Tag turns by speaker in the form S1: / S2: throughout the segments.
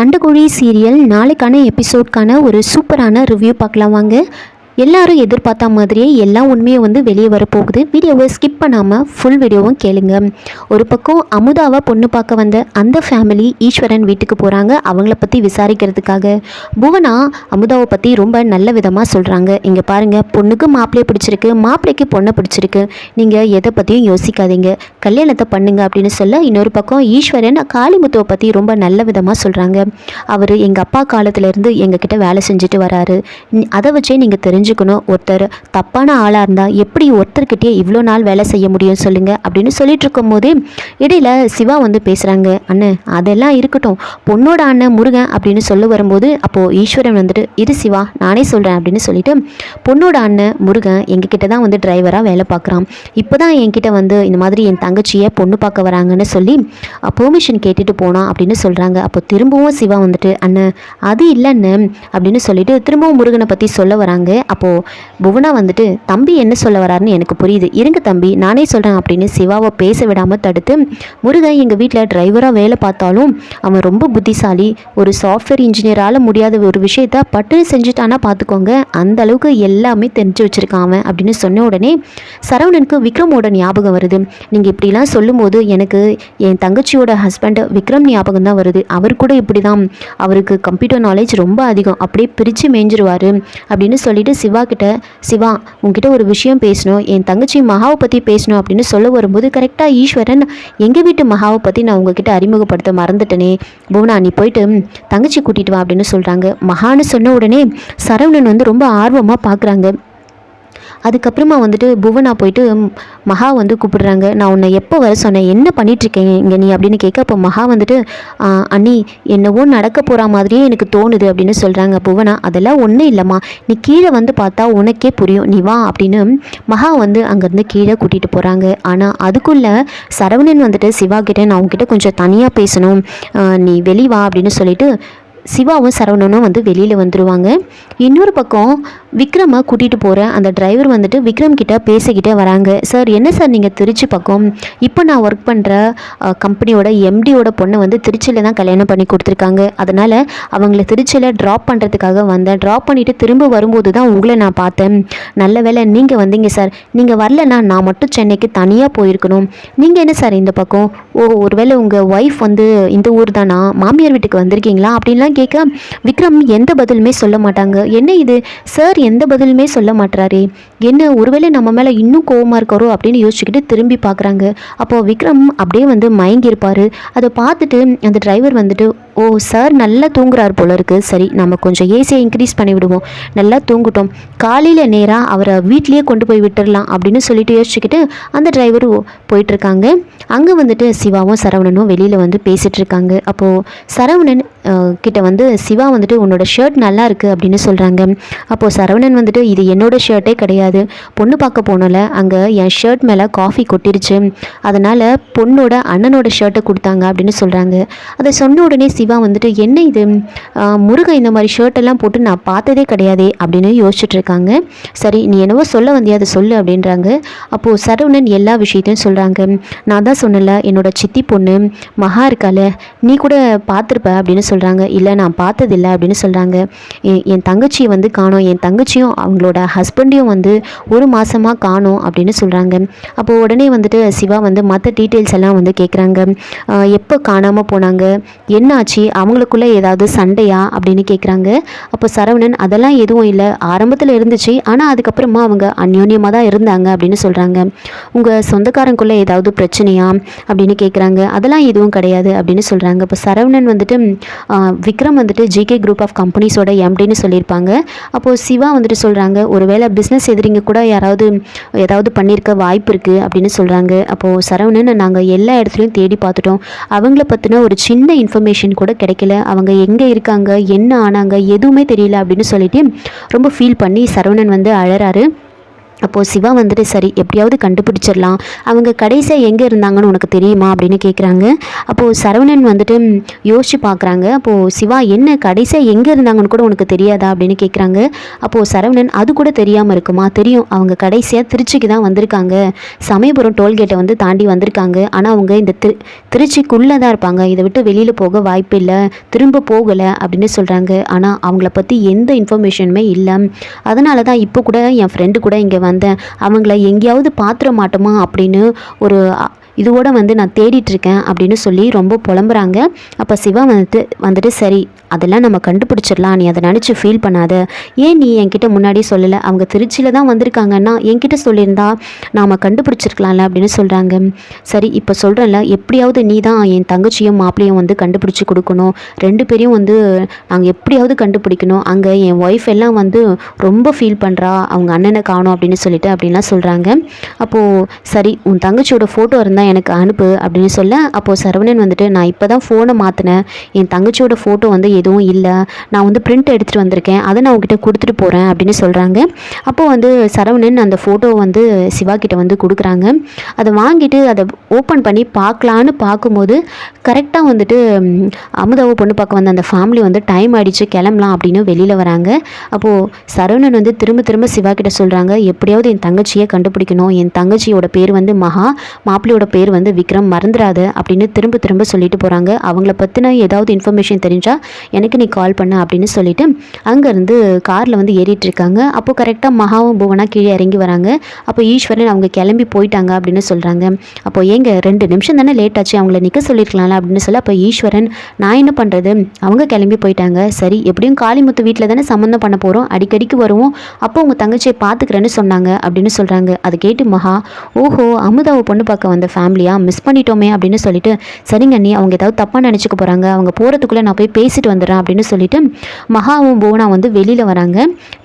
S1: சண்டைக்கோழி serial. நாளைக்கான எபிசோட்கான ஒரு சூப்பரான ரிவ்யூ பார்க்கலாம் வாங்க. எல்லாரும் எதிர்பார்த்த மாதிரியே எல்லா உண்மையும் வந்து வெளியே வரப்போகுது. வீடியோவை ஸ்கிப் பண்ணாமல் ஃபுல் வீடியோவும் கேளுங்க. ஒரு பக்கம் அமுதாவை பொண்ணு பார்க்க வந்த அந்த ஃபேமிலி ஈஸ்வரன் வீட்டுக்கு போகிறாங்க அவங்கள பற்றி விசாரிக்கிறதுக்காக. புவனா அமுதாவை பற்றி ரொம்ப நல்ல விதமாக சொல்கிறாங்க இங்கே பாருங்கள் பொண்ணுக்கு மாப்பிள்ளையை பிடிச்சிருக்கு மாப்பிள்ளைக்கு பொண்ணை பிடிச்சிருக்கு. நீங்கள் எதை பற்றியும் யோசிக்காதீங்க. கல்யாணத்தை பண்ணுங்க அப்படின்னு சொல்ல இன்னொரு பக்கம் ஈஸ்வரன் காளிமுத்துவை பற்றி ரொம்ப நல்ல விதமாக சொல்கிறாங்க அவர் எங்கள் அப்பா காலத்துலேருந்து எங்ககிட்ட வேலை செஞ்சுட்டு வராரு. அதை வச்சே நீங்கள் தெரிஞ்சு தெரிஞ்சுக்கணும் ஒருத்தர் தப்பான ஆளாக இருந்தால் எப்படி ஒருத்தர்கிட்டயே இவ்வளோ நாள் வேலை செய்ய முடியும் சொல்லுங்கள் அப்படின்னு சொல்லிட்டு இருக்கும்போதே இடையில சிவா வந்து பேசுகிறாங்க அண்ணன் அதெல்லாம் இருக்கட்டும். பொண்ணோட அண்ணன் முருகன் அப்படின்னு சொல்ல வரும்போது அப்போது ஈஸ்வரன் வந்துட்டு இரு சிவா நானே சொல்கிறேன் அப்படின்னு சொல்லிட்டு பொண்ணோட அண்ணன் முருகன் எங்ககிட்ட தான் வந்து டிரைவராக வேலை பார்க்குறான். இப்போ தான் என்கிட்ட வந்து இந்த மாதிரி என் தங்கச்சியை பொண்ணு பார்க்க வராங்கன்னு சொல்லி பெர்மிஷன் கேட்டுட்டு போனான் அப்படின்னு சொல்கிறாங்க அப்போ திரும்பவும் சிவா வந்துட்டு அண்ணன் அது இல்லைன்னு அப்படின்னு சொல்லிட்டு திரும்பவும் முருகனை பற்றி சொல்ல வராங்க. அப்போது புவனா வந்துட்டு தம்பி என்ன சொல்ல வராருன்னு எனக்கு புரியுது. இருங்க தம்பி நானே சொல்கிறேன் அப்படின்னு சிவாவை பேச விடாமல் தடுத்து முருகன் எங்கள் வீட்டில் டிரைவராக வேலை பார்த்தாலும் அவன் ரொம்ப புத்திசாலி. ஒரு சாஃப்ட்வேர் இன்ஜினியரால் முடியாத ஒரு விஷயத்த பட்டுன்னு செஞ்சுட்டானா பார்த்துக்கோங்க அந்த அளவுக்கு எல்லாமே தெரிஞ்சு வச்சுருக்கான் அவன் அப்படின்னு சொன்ன உடனே சரவணனுக்கு விக்ரமோட ஞாபகம் வருது. நீங்கள் இப்படிலாம் சொல்லும்போது எனக்கு என் தங்கச்சியோட ஹஸ்பண்ட் விக்ரம் ஞாபகம் தான் வருது. அவர் கூட இப்படி தான் அவருக்கு கம்ப்யூட்டர் நாலேஜ் ரொம்ப அதிகம். அப்படியே பிரித்து மேய்ஞ்சிருவார் அப்படின்னு சொல்லிட்டு சிவா கிட்ட சிவா உங்ககிட்ட ஒரு விஷயம் பேசணும். என் தங்கச்சி மகாவை பற்றி பேசணும் அப்படின்னு சொல்ல வரும்போது கரெக்டாக ஈஸ்வரன் எங்கள் வீட்டு மகாவை பற்றி நான் உங்ககிட்ட அறிமுகப்படுத்த மறந்துட்டேனே. புவனா நீ போயிட்டு தங்கச்சி கூட்டிட்டு வா அப்படின்னு சொல்கிறாங்க மகான்னு சொன்ன உடனே சரவணன் வந்து ரொம்ப ஆர்வமாக பார்க்குறாங்க அதுக்கப்புறமா வந்துட்டு புவனா போயிட்டு மகா வந்து கூப்பிடுறாங்க. நான் உன்னை எப்போ வர சொன்னேன்? என்ன பண்ணிகிட்ருக்கேன் இங்கே நீ அப்படின்னு கேட்க அப்போ மகா வந்துட்டு அண்ணி என்னவோ நடக்க போகிற மாதிரியே எனக்கு தோணுது அப்படின்னு சொல்கிறாங்க புவனா. அதெல்லாம் ஒன்றும் இல்லைம்மா. நீ கீழே வந்து பார்த்தா உனக்கே புரியும். நீ வா அப்படின்னு மகா வந்து அங்கேருந்து கீழே கூட்டிகிட்டு போகிறாங்க ஆனால் அதுக்குள்ளே சரவணன் வந்துட்டு சிவா கிட்டே நான் உங்ககிட்ட கொஞ்சம் தனியாக பேசணும். நீ வெளி வா அப்படின்னு சொல்லிட்டு சிவாவும் சரவணனும் வந்து வெளியில் வந்துடுவாங்க இன்னொரு பக்கம் விக்ரமை கூட்டிகிட்டு போகிற அந்த டிரைவர் வந்துட்டு விக்ரம் கிட்ட பேசிக்கிட்டே வராங்க. சார் என்ன சார் நீங்கள் திருச்சி பக்கம்? இப்போ நான் ஒர்க் பண்ணுற கம்பெனியோட எம்டியோட பொண்ணை வந்து திருச்சியில் தான் கல்யாணம் பண்ணி கொடுத்துருக்காங்க. அதனால் அவங்கள திருச்சியில் ட்ராப் பண்ணுறதுக்காக வந்தேன். ட்ராப் பண்ணிவிட்டு திரும்ப வரும்போது தான் உங்களை நான் பார்த்தேன். நல்ல வேளை நீங்கள் வந்தீங்க சார். நீங்கள் வரலன்னா நான் மட்டும் சென்னைக்கு தனியாக போயிருக்கணும். நீங்கள் என்ன சார் இந்த பக்கம்? ஓ ஒருவேளை உங்கள் ஒய்ஃப் வந்து இந்த ஊர் தானா? மாமியார் வீட்டுக்கு வந்திருக்கீங்களா? அப்படின்லாம் கேட்க விக்ரம் எந்த பதிலுமே சொல்ல மாட்டாங்க. என்ன இது? சார் எந்த பதிலுமே சொல்ல மாட்டாரே என்ன ஒருவேளை நம்ம மேலே இன்னும் கோவமாக இருக்காரோ அப்படின்னு யோசிச்சுக்கிட்டு திரும்பி பார்க்குறாங்க. அப்போது விக்ரம் அப்படியே வந்து மயங்கி இருப்பார் அதை பார்த்துட்டு அந்த டிரைவர் வந்துட்டு ஓ சார் நல்லா தூங்குறாரு போல இருக்குது சரி நம்ம கொஞ்சம் ஏசியை இன்க்ரீஸ் பண்ணி விடுவோம். நல்லா தூங்கிட்டோம். காலையில் நேராக அவரை வீட்லேயே கொண்டு போய் விட்டுடலாம் அப்படின்னு சொல்லிட்டு யோசிச்சுக்கிட்டு அந்த டிரைவர் போயிட்டுருக்காங்க. அங்கே வந்துட்டு சிவாவும் சரவணனும் வெளியில் வந்து பேசிகிட்டு இருக்காங்க அப்போது சரவணன் கிட்ட வந்து சிவா வந்துட்டு உன்னோட ஷர்ட் நல்லா இருக்குது அப்படின்னு சொல்கிறாங்க அப்போது சரவணன் வந்துட்டு இது என்னோட ஷர்ட்டே கிடையாது. பொண்ணு பார்க்க போனல அங்கே என் ஷர்ட் மேலே காஃபி கொட்டிருச்சு. அதனால் பொண்ணோட அண்ணனோட ஷர்ட்டை கொடுத்தாங்க அப்படின்னு சொல்கிறாங்க அதை சொன்ன உடனே சிவா வந்துட்டு என்ன இது? முருகன் இந்த மாதிரி ஷர்ட்டெல்லாம் போட்டு நான் பார்த்ததே கிடையாதே அப்படின்னு யோசிச்சுட்டு இருக்காங்க. சரி நீ என்னவோ சொல்ல வந்தியா? அதை சொல்லு அப்படின்றாங்க. அப்போது சரவணன் எல்லா விஷயத்தையும் சொல்கிறாங்க நான் தான் சொன்னல என்னோட சித்தி பொண்ணு மகா இருக்கால நீ கூட பார்த்துருப்ப அப்படின்னு சொல்கிறாங்க இல்லை நான் பார்த்ததில்ல அப்படின்னு சொல்கிறாங்க என் தங்கச்சியை வந்து காணோம். என் தங்கச்சியும் அவங்களோட ஹஸ்பண்டையும் வந்து ஒரு மாதமாக காணோம் அப்படின்னு சொல்கிறாங்க அப்போது உடனே வந்துட்டு சிவா வந்து மற்ற டீட்டெயில்ஸ் எல்லாம் வந்து கேட்குறாங்க எப்போ காணாமல் போனாங்க? என்னாச்சு? அவங்களுக்குள்ளே ஏதாவது சண்டையா? அப்படின்னு கேட்குறாங்க அப்போ சரவணன் அதெல்லாம் எதுவும் இல்லை. ஆரம்பத்தில் இருந்துச்சு. ஆனால் அதுக்கப்புறமா அவங்க அந்யோன்யமாக தான் இருந்தாங்க அப்படின்னு சொல்கிறாங்க உங்கள் சொந்தக்காரங்களுக்குள்ளே ஏதாவது பிரச்சனையா? அப்படின்னு கேட்குறாங்க அதெல்லாம் எதுவும் கிடையாது அப்படின்னு சொல்கிறாங்க இப்போ சரவணன் வந்துட்டு விக்ரம் வந்துட்டு ஜிகே குரூப் ஆஃப் கம்பெனிஸோட எம்டின்னு சொல்லியிருப்பாங்க. அப்போது சிவா வந்துட்டு சொல்கிறாங்க ஒருவேளை பிஸ்னஸ் எதிரிங்க கூட யாராவது ஏதாவது பண்ணியிருக்க வாய்ப்பு இருக்குது அப்படின்னு சொல்கிறாங்க அப்போது சரவணன் நாங்கள் எல்லா இடத்துலையும் தேடி பார்த்துட்டோம். அவங்கள பற்றின ஒரு சின்ன இன்ஃபர்மேஷன் கூட கிடைக்கல. அவங்க எங்கே இருக்காங்க என்ன ஆனாங்க எதுவுமே தெரியல அப்படின்னு சொல்லிட்டு ரொம்ப ஃபீல் பண்ணி சரவணன் வந்து அழறாரு. அப்போது சிவா வந்துட்டு சரி எப்படியாவது கண்டுபிடிச்சிடலாம். அவங்க கடைசியாக எங்கே இருந்தாங்கன்னு உனக்கு தெரியுமா? அப்படின்னு கேட்குறாங்க அப்போது சரவணன் வந்துட்டு யோசிச்சு பார்க்குறாங்க அப்போது சிவா என்ன கடைசியாக எங்கே இருந்தாங்கன்னு கூட உனக்கு தெரியாதா? அப்படின்னு கேட்குறாங்க அப்போது சரவணன் அது கூட தெரியாமல் இருக்குமா? தெரியும். அவங்க கடைசியாக திருச்சிக்கு தான் வந்திருக்காங்க. சமயபுரம் டோல்கேட்டை வந்து தாண்டி வந்திருக்காங்க. ஆனால் அவங்க இந்த திரு திருச்சிக்குள்ளே தான் இருப்பாங்க. இதை விட்டு வெளியில் போக வாய்ப்பு இல்லை. திரும்ப போகலை அப்படின்னு சொல்கிறாங்க ஆனால் அவங்கள பற்றி எந்த இன்ஃபர்மேஷனுமே இல்லை. அதனால தான் இப்போ கூட என் ஃப்ரெண்டு கூட இங்கே வந்தேன். அவங்கள எங்கேயாவது பார்த்துட மாட்டோமா? அப்படின்னு ஒரு இதுவோடு வந்து நான் தேடிட்டுருக்கேன் அப்படின்னு சொல்லி ரொம்ப புலம்புறாங்க. அப்போ சிவா வந்துட்டு வந்துட்டு சரி அதெல்லாம் நம்ம கண்டுபிடிச்சிடலாம். நீ அதை நினச்சி ஃபீல் பண்ணாத. ஏன் நீ என்கிட்ட முன்னாடி சொல்லலை? அவங்க திருச்சியில் தான் வந்திருக்காங்கன்னா என்கிட்ட சொல்லியிருந்தா நாம் கண்டுபிடிச்சிருக்கலாம்ல அப்படின்னு சொல்கிறாங்க சரி இப்போ சொல்கிறேன்ல எப்படியாவது நீ தான் என் தங்கச்சியும் மாப்பிளையும் வந்து கண்டுபிடிச்சி கொடுக்கணும். ரெண்டு பேரையும் வந்து நாங்கள் எப்படியாவது கண்டுபிடிக்கணும். அங்கே என் ஒய்ஃப் எல்லாம் வந்து ரொம்ப ஃபீல் பண்ணுறா அவங்க அண்ணனை காணும் அப்படின்னு சொல்லிட்டு அப்படின்லாம் சொல்கிறாங்க அப்போது சரி உன் தங்கச்சியோட ஃபோட்டோ இருந்தால் எனக்கு அனுப்பு அப்படின்னு சொல்ல அப்போது சரவணன் வந்துட்டு நான் இப்போ தான் ஃபோனை மாற்றினேன் என் தங்கச்சியோட ஃபோட்டோ வந்து எதுவும் இல்லை. நான் வந்து பிரிண்ட் எடுத்துகிட்டு வந்திருக்கேன். அதை நான் உங்ககிட்ட கொடுத்துட்டு போகிறேன் அப்படின்னு சொல்கிறாங்க அப்போது வந்து சரவணன் அந்த ஃபோட்டோ வந்து சிவா கிட்ட வந்து கொடுக்குறாங்க. அதை வாங்கிட்டு அதை ஓப்பன் பண்ணி பார்க்கலான்னு பார்க்கும்போது கரெக்டாக வந்துட்டு அமுதாவை பொண்ணு பார்க்க வந்த அந்த ஃபேமிலி வந்து டைம் ஆயிடுச்சு கிளம்பலாம் அப்படின்னு வெளியில் வராங்க. அப்போது சரவணன் வந்து திரும்ப திரும்ப சிவா கிட்ட சொல்கிறாங்க எப்படியாவது என் தங்கச்சியை கண்டுபிடிக்கணும். என் தங்கச்சியோட பேர் வந்து மகா மாப்பிள்ளையோட பேர் வந்து விக்ரம் மறந்துடாத அப்படின்னு திரும்ப திரும்ப சொல்லிட்டு போகிறாங்க அவங்கள பற்றின ஏதாவது இன்ஃபர்மேஷன் தெரிஞ்சால் எனக்கு நீ கால் பண்ண அப்படின்னு சொல்லிட்டு அங்கேருந்து காரில் வந்து ஏறிட்டு இருக்காங்க. அப்போ கரெக்டாக மகாவும் புவனா கீழே இறங்கி வராங்க. அப்போ ஈஸ்வரன் அவங்க கிளம்பி போயிட்டாங்க அப்படின்னு சொல்கிறாங்க அப்போ ஏங்க ரெண்டு நிமிஷம் தானே லேட் ஆச்சு அவங்கள நிற்க சொல்லியிருக்கலாம்ல அப்படின்னு சொல்லி அப்போ ஈஸ்வரன் நான் என்ன பண்ணுறது அவங்க கிளம்பி போயிட்டாங்க. சரி எப்படியும் காளிமுத்து வீட்டில் தானே சம்மந்தம் பண்ண போகிறோம் அடிக்கடிக்கு வருவோம். அப்போ உங்கள் தங்கச்சியை பார்த்துக்கிறேன்னு சொன்னாங்க அப்படின்னு சொல்கிறாங்க அதை கேட்டு மகா ஓஹோ அமுதாவை பொண்ணு பார்க்க வந்த ஃபேமிலியாக மிஸ் பண்ணிட்டோமே அப்படின்னு சொல்லிட்டு சரிங்க நீ அவங்க ஏதாவது தப்பாக நினச்சிக்க போகிறாங்க அவங்க போகிறதுக்குள்ளே நான் போய் பேசிட்டு வந்துடுறேன் அப்படின்னு சொல்லிட்டு மகாவும் போனா வந்து வெளியில் வராங்க.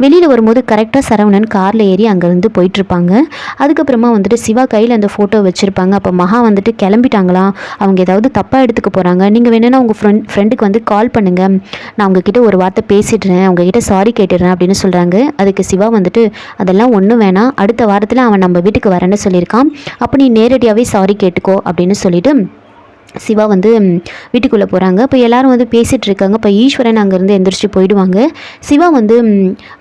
S1: வெளியில் வரும்போது கரெக்டாக சரவணன் காரில் ஏறி அங்கேருந்து போயிட்டுருப்பாங்க. அதுக்கப்புறமா வந்துட்டு சிவா கையில் அந்த ஃபோட்டோ வச்சுருப்பாங்க. அப்போ மகா வந்துட்டு கிளம்பிட்டாங்களா? அவங்க ஏதாவது தப்பாக எடுத்துக்க போகிறாங்க நீங்கள் வேணும்னா உங்கள் ஃப்ரெண்ட் ஃப்ரெண்டுக்கு வந்து கால் பண்ணுங்கள் நான் உங்ககிட்ட ஒரு வார்த்தை பேசிடுறேன். அவங்ககிட்ட சாரி கேட்டுடுறேன் அப்படின்னு சொல்கிறாங்க அதுக்கு சிவா வந்துட்டு அதெல்லாம் ஒன்றும் வேணாம். அடுத்த வாரத்தில் அவன் நம்ம வீட்டுக்கு வரேன்னு சொல்லியிருக்கான். அப்போ நீ நேரடியாகவே சாரி கேட்டுக்கோ அப்படின்னு சொல்லிட்டு சிவா வந்து வீட்டுக்குள்ளே போகிறாங்க இப்போ எல்லோரும் வந்து பேசிகிட்டு இருக்காங்க இப்போ ஈஸ்வரன் அங்கேருந்து எந்திரிச்சு போயிடுவாங்க. சிவா வந்து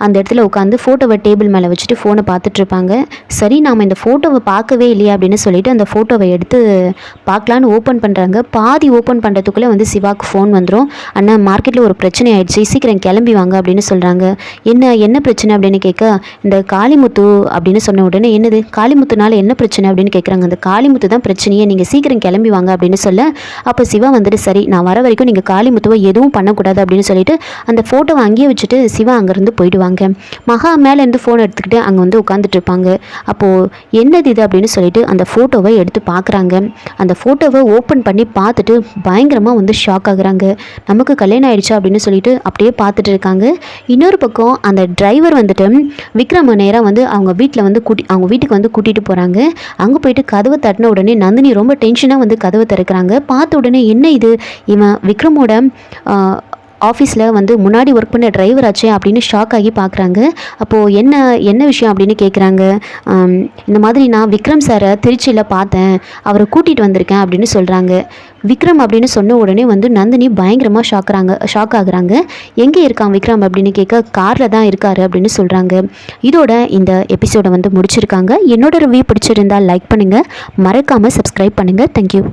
S1: அந்த இடத்துல உட்காந்து ஃபோட்டோவை டேபிள் மேலே வச்சுட்டு ஃபோனை பார்த்துட்ருப்பாங்க சரி நாம் இந்த ஃபோட்டோவை பார்க்கவே இல்லையா அப்படின்னு சொல்லிட்டு அந்த ஃபோட்டோவை எடுத்து பார்க்கலான்னு ஓப்பன் பண்ணுறாங்க பாதி ஓப்பன் பண்ணுறதுக்குள்ளே வந்து சிவாக்கு ஃபோன் வந்துடும் அண்ணா மார்க்கெட்டில் ஒரு பிரச்சனை ஆயிடுச்சு. சீக்கிரம் கிளம்பி வாங்க அப்படின்னு சொல்கிறாங்க என்ன என்ன பிரச்சனை? அப்படின்னு கேட்க இந்த காளிமுத்து அப்படின்னு சொன்ன உடனே என்னது? காளிமுத்துனால என்ன பிரச்சனை? அப்படின்னு கேட்குறாங்க அந்த காளிமுத்து தான் பிரச்சனையே. நீங்கள் சீக்கிரம் கிளம்பி வாங்க அப்படின்னு சொல்ல அப்போ சிவா வந்துட்டு சரி நான் வர வரைக்கும் நீங்கள் காளிமுத்துவை எதுவும் பண்ணக்கூடாது அப்படின்னு சொல்லிட்டு அந்த ஃபோட்டோவை அங்கேயே வச்சுட்டு சிவா அங்கேருந்து போயிடுவாங்க. மகா மேலேருந்து ஃபோன் எடுத்துக்கிட்டு அங்கே வந்து உட்காந்துட்டு இருப்பாங்க. அப்போது என்னது இது? அப்படின்னு சொல்லிட்டு அந்த ஃபோட்டோவை எடுத்து பார்க்குறாங்க அந்த ஃபோட்டோவை ஓப்பன் பண்ணி பார்த்துட்டு பயங்கரமாக வந்து ஷாக் ஆகுறாங்க. நமக்கு கல்யாணம் ஆயிடுச்சா? அப்படின்னு சொல்லிட்டு அப்படியே பார்த்துட்டு இருக்காங்க. இன்னொரு பக்கம் அந்த டிரைவர் வந்துட்டு விக்ரம நேராக வந்து அவங்க வீட்டில் வந்து கூட்டி அவங்க வீட்டுக்கு வந்து கூட்டிகிட்டு போகிறாங்க அங்கே போயிட்டு கதவை தட்டின உடனே நந்தினி ரொம்ப டென்ஷனாக வந்து கதவை திறக்கிறாங்க. பார்த்த உடனே என்ன இது? இவன் விக்ரமோட ஆஃபீஸில் வந்து முன்னாடி ஒர்க் பண்ண டிரைவர் ஆச்சே அப்படின்னு ஷாக் ஆகி பார்க்குறாங்க. அப்போது என்ன என்ன விஷயம் அப்படின்னு கேட்குறாங்க இந்த மாதிரி நான் விக்ரம் சாரை திருச்சியில் பார்த்தேன். அவரை கூட்டிகிட்டு வந்திருக்கேன் அப்படின்னு சொல்கிறாங்க விக்ரம் அப்படின்னு சொன்ன உடனே வந்து நந்தினி பயங்கரமாக ஷாக்குறாங்க ஷாக் ஆகுறாங்க. எங்கே இருக்கான் விக்ரம் அப்படின்னு கேட்க காரில் தான் இருக்காரு அப்படின்னு சொல்கிறாங்க இதோட இந்த எபிசோடை வந்து முடிச்சிருக்காங்க. என்னோட ரிவ்யூ பிடிச்சிருந்தா லைக் பண்ணுங்கள் மறக்காமல் சப்ஸ்கிரைப் பண்ணுங்கள் தேங்க்யூ